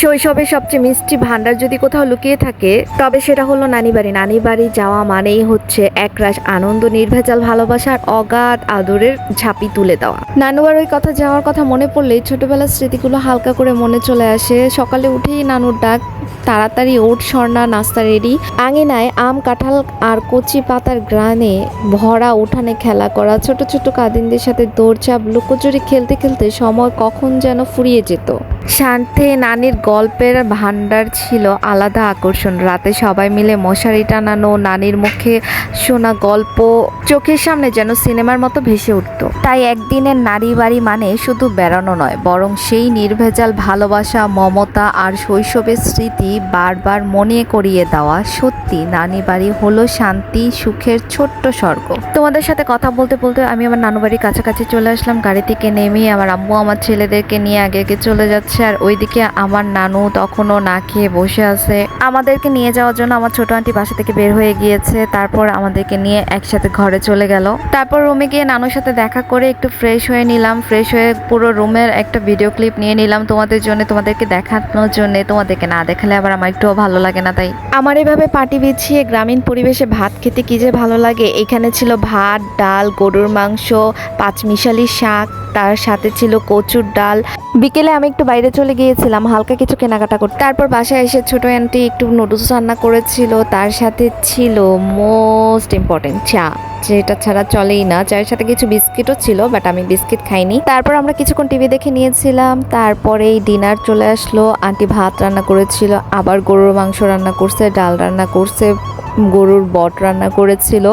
শৈশবের সবচেয়ে মিষ্টি ভান্ডার যদি কোথাও লুকিয়ে থাকে, তবে সেটা হলো নানি বাড়ি নানি বাড়ি যাওয়া মানেই হচ্ছে একরাশ আনন্দ, নির্ভেজাল ভালোবাসার অগাধ আদরের ঝাঁপি তুলে দেওয়া। নানু বাড়ির কথা যাওয়ার কথা মনে পড়লেই ছোটবেলার স্মৃতিগুলো হালকা করে মনে চলে আসে। সকালে উঠেই নানুর ডাক, তাড়াতাড়ি ওঠ স্বর্ণা, নাস্তা রেডি। আঙিনায় আম, কাঁঠাল আর কচি পাতার গ্রানে ভরা উঠানে খেলা করা, ছোট ছোট কাদিনদের সাথে দৌড়চাপ লুকোচুরি খেলতে খেলতে সময় কখন যেন ফুরিয়ে যেত। শান্তে নানির গল্পের ভান্ডার ছিল আলাদা আকর্ষণ। রাতে সবাই মিলে মশারি টানানো, নানির মুখে শোনা গল্প, চোখের সামনে যেন সিনেমার মতো ভেসে উঠত। তাই একদিনের নারী বাড়ি মানে শুধু বেড়ানো নয়, বরং সেই নির্ভেজাল ভালোবাসা, মমতা আর শৈশবের স্মৃতি বারবার মনে করিয়ে দেওয়া সত্যি। নানি বাড়ি হলো শান্তি, সুখের ছোট্ট স্বর্গ। তোমাদের সাথে কথা বলতে বলতে আমি আমার নানু বাড়ির কাছাকাছি চলে আসলাম। গাড়ি থেকে নেমে আমার আম্মু আমার ছেলেদেরকে নিয়ে আগে আগে চলে যাচ্ছে আর ওইদিকে আমার নানু তখনও না খেয়ে বসে আছে। আমাদেরকে নিয়ে যাওয়ার জন্য আমার ছোট আন্টি বাসা থেকে বের হয়ে গিয়েছে। তারপর আমাদেরকে নিয়ে একসাথে ঘরে চলে গেল। তারপর রুমে গিয়ে নানুর সাথে দেখা করে একটু ফ্রেশ হয়ে নিলাম। ফ্রেশ হয়ে পুরো রুমের একটা ভিডিও ক্লিপ নিয়ে নিলাম তোমাদের জন্য, তোমাদেরকে দেখানোর জন্য। তোমাদেরকে না দেখালে আবার আমার একটুও ভালো লাগে না তাই। আমার এভাবে পাটি বিছিয়ে গ্রামীণ পরিবেশে ভাত খেতে কি যে ভালো লাগে? এখানে ছিল ভাত, ডাল, গরুর মাংস, পাঁচমিশালি শাক। তার সাথে ছিল কচুর ডাল। বিকেলে আমি একটু বাইরে চলে গিয়েছিলাম, হালকা কিছু কেনাকাটা করতে। তারপর বাসায় এসে ছোট আন্টি একটু নুডলস রান্না করেছিল। তার সাথে ছিল মোস্ট ইম্পর্টেন্ট চা, যেটা ছাড়া চলেই না। চায়ের সাথে কিছু বিস্কিটও ছিল বাট আমি বিস্কিট খাইনি। তারপর আমরা কিছুক্ষণ টিভি দেখে নিয়েছিলাম। তারপরেই ডিনার চলে আসলো। আন্টি ভাত রান্না করেছিল, আবার গরুর মাংস রান্না করছে, ডাল রান্না করছে। গরুর বট রান্না করেছিল।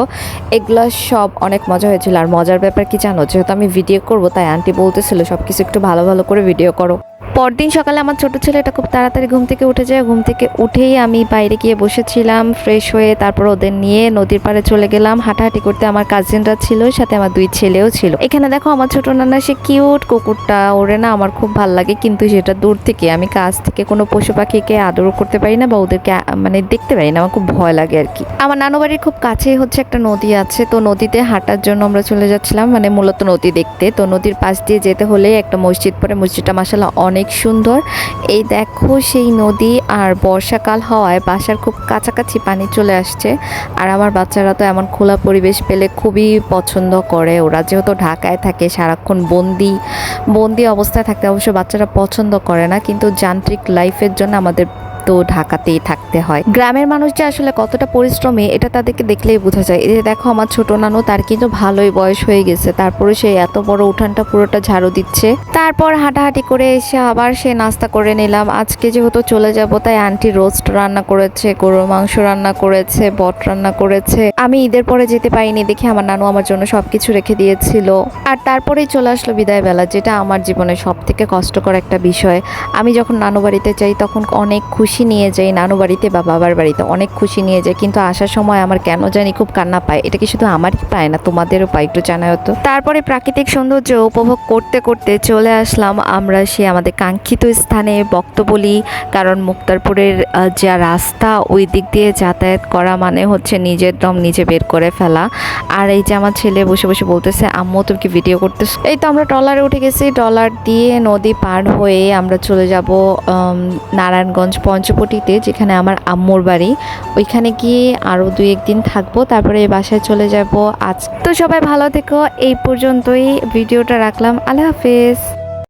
এগুলো সব অনেক মজা হয়েছিল। আর মজার ব্যাপার কি জানো? যেহেতু আমি ভিডিও করব, তাই আন্টি বলতেছিল সব কিছু একটু ভালো ভালো করে ভিডিও করো। পরদিন সকালে আমার ছোট ছেলেটা খুব তাড়াতাড়ি ঘুম থেকে উঠে যায়। ঘুম থেকে উঠেই আমি বাইরে গিয়ে বসেছিলাম ফ্রেশ হয়ে তারপর ওদের নিয়ে নদীর পাড়ে চলে গেলাম। হাঁটাহাঁটি করতে আমার কাজিনরা ছিল, সাথে আমার দুই ছেলেও ছিল। এখানে দেখো আমার ছোট নানা, সে কিউট কুকুরটা ওরে না আমার খুব ভালো লাগে, কিন্তু সেটা দূর থেকে আমি কাছ থেকে কোনো পশু পাখিকে আদর করতে পারি না বা ওদেরকে মানে দেখতে পারি না, আমার খুব ভয় লাগে আর কি। আমার নানু বাড়ির খুব কাছেই হচ্ছে একটা নদী আছে, তো নদীতে হাঁটার জন্য আমরা চলে যাচ্ছিলাম মানে মূলত নদী দেখতে। তো নদীর পাশ দিয়ে যেতে হলে একটা মসজিদ পরে মসজিদটা মাসাল্লাহ অনেক সুন্দর। এই দেখো সেই নদী আর বর্ষাকাল হওয়ায় বাসার খুব কাছাকাছি পানি চলে আসছে। আর আমার বাচ্চারা তো এমন খোলা পরিবেশ পেলে খুবই পছন্দ করে ওরা। যেহেতু ঢাকায় থাকে, সারাক্ষণ বন্দি বন্দি অবস্থায় থাকতে অবশ্য বাচ্চারা পছন্দ করে না। কিন্তু যান্ত্রিক লাইফের জন্য আমাদের তো ঢাকাতেই থাকতে হয়। গ্রামের মানুষ যে আসলে কতটা পরিশ্রমী, এটা তাদেরকে দেখলেই বোঝা যায়। এই দেখো আমার ছোট নানু, তার কিন্তু ভালোই বয়স হয়ে গেছে। তারপরে সে এত বড় উঠানটা পুরোটা ঝাড়ু দিচ্ছে। তারপর হাঁটাহাঁটি করে এসে আবার সে নাস্তা করে নিলাম। আজকে যেহেতু চলে যাব, তাই আন্টি রোস্ট রান্না করেছে, গরুর মাংস রান্না করেছে, বট রান্না করেছে। আমি ঈদের পরে যেতে পারিনি দেখে আমার নানু আমার জন্য সবকিছু রেখে দিয়েছিল। আর তারপরেই চলে আসলো বিদায় বেলা যেটা আমার জীবনে সব থেকে কষ্টকর একটা বিষয়। আমি যখন নানু বাড়িতে যাই, তখন অনেক খুশি নিয়ে যাই, নানু বাড়িতে বা বাবার বাড়িতে অনেক খুশি নিয়ে যাই, কিন্তু আসার সময় আমার কেন জানি খুব কান্না পায়। এটা কি শুধু আমারই পায় না, তোমাদেরও পায় একটু জানা হতো তারপরে প্রাকৃতিক সৌন্দর্য উপভোগ করতে করতে চলে আসলাম আমরা সে আমাদের কাঙ্ক্ষিত স্থানে বক্তবলি কারণ মুক্তারপুরের যা রাস্তা ওই দিক দিয়ে যাতায়াত করা মানে হচ্ছে নিজের দম নিজে বের করে ফেলা। আর এই যে আমার ছেলে বসে বসে বলতেছে, আম্মু, তুমি কি ভিডিও করতেছ? এই তো আমরা ট্রলারে উঠে গেছি, ট্রলার দিয়ে নদী পার হয়ে আমরা চলে যাব নারায়ণগঞ্জ নারায়ণগঞ্জ পঞ্চপটিতে, যেখানে আমার আম্মুর বাড়ি। ওইখানে গিয়ে আরও দুই একদিন থাকব, তারপরে এই বাসায় চলে যাব আজ। তো সবাই ভালো থেকো, এই পর্যন্তই। ভিডিওটা রাখলাম। আল্লাহ হাফেজ।